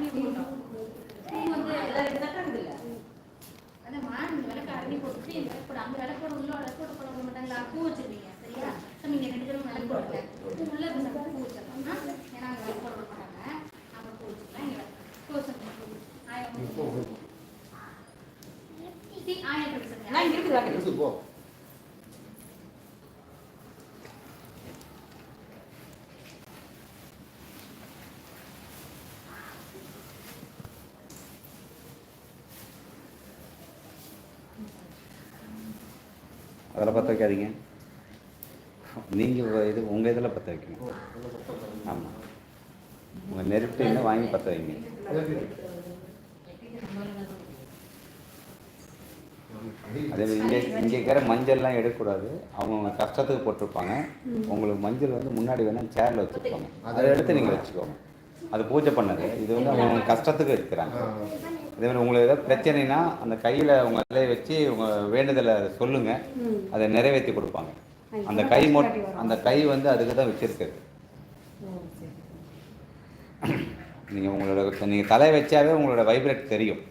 போடுங்க அம்மா, நீ ஒரு போடு, அருணி போட்டோம். பூ வந்து அதான் இது தட்டுறது இல்ல அதாம்மா, இந்த விளக்கு அருணி போட்டுட்டு இந்த விளக்கு போடு. அந்த விளக்கு போட உள்ள விளக்கு போட போட மாட்டாங்களா? பூ வச்சிருக்கீங்க, சரியா? சாமி, இங்க ரெண்டு பேரும் விளக்கு போடுங்க. பூ உள்ள இருக்க சாமி, பூ வச்சிடலாம். ஆ? ஏன்னா அங்க விளக்கு போட விட மாட்டாங்க. அங்க பூ வச்சுக்கலாம், இங்க விளக்கு. பூ வச்சிடலாம். ஆயா, பூ. சி, ஆயா பிடிச்சிருங்க. நான் இங்க இருக்குது அதில் பற்ற வைக்காதீங்க. நீங்கள் இது உங்கள் இதில் பற்ற வைக்கணும். ஆமாம். உங்கள் நெருப்பு என்ன வாங்கி பற்ற வைங்க. அதே மாதிரி இங்கே இங்கே இருக்கிற மஞ்சள்லாம் எடுக்கக்கூடாது. அவங்க கஷ்டத்துக்கு போட்டிருப்பாங்க. உங்களுக்கு மஞ்சள் வந்து முன்னாடி வேணால் சேரில் வச்சுருப்பாங்க அதை எடுத்து நீங்கள் வச்சுக்கோங்க. அது பூஜை பண்ணது இது வந்து அவங்க கஷ்டத்துக்கு எடுக்கிறாங்க அதே மாதிரி உங்களுக்கு ஏதாவது பிரச்சனைனா அந்த கையில் உங்கள் இலையை வச்சு உங்கள் வேண்டுதலை சொல்லுங்கள் அதை நிறைவேற்றி கொடுப்பாங்க. அந்த கை மொட் அந்த கை வந்து அதுக்கு தான் வச்சுருக்குது நீங்கள் உங்களோட நீங்கள் தலை வச்சாவே உங்களோட வைப்ரேட் தெரியும்.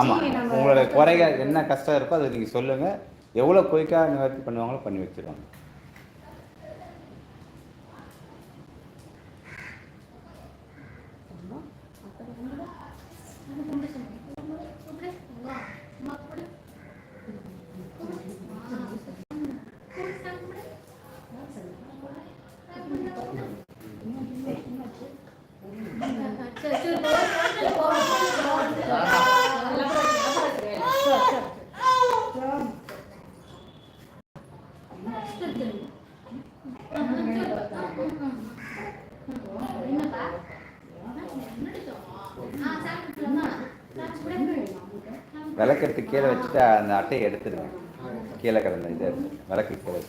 ஆமாம் உங்களோட குறைகள் என்ன கஷ்டம் இருக்கோ அதை நீங்கள் சொல்லுங்கள் எவ்வளோ குயிக்காக நிவர்த்தி பண்ணுவாங்களோ பண்ணி வச்சிருவாங்க. விளக்கெடுத்து கீழே வச்சுட்டு அந்த அட்டையை எடுத்துடுங்க. கீழே கிடந்த இதை விளக்கு கீழே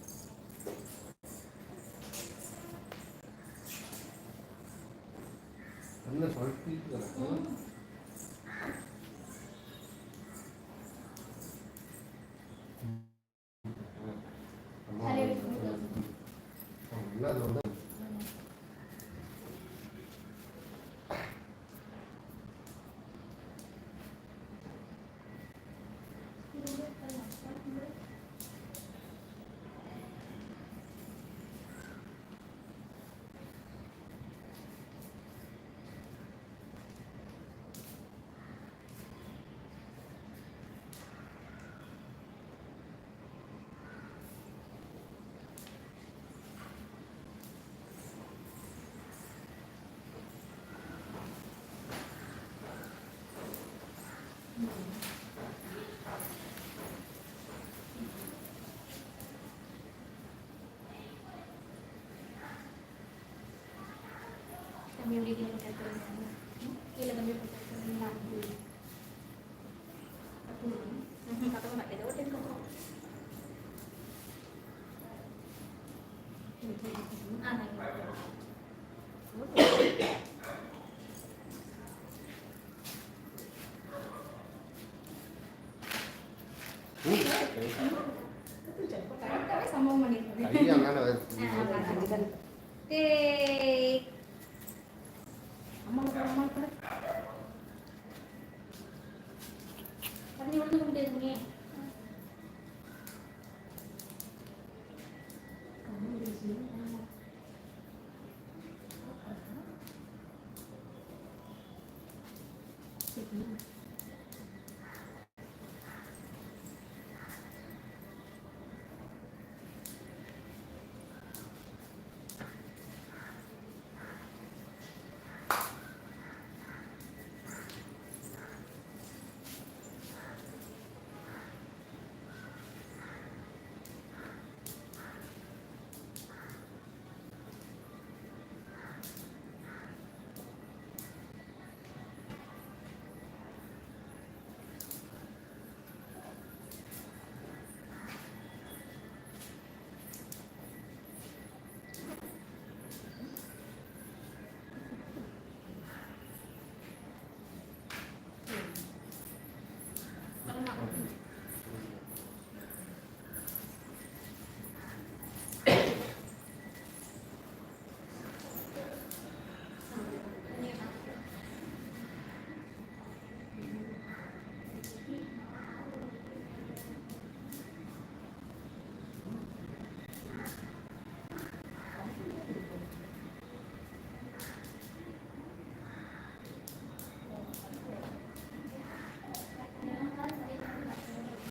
那时候第一。嗯 community lang tayo na ano. Kailan kami po tayo ng labi. Katulong. Katulong na kaya. Otin ko ko. Ah, nag-iwag. Ayun, ano. Ayun, ano. Mm-hmm.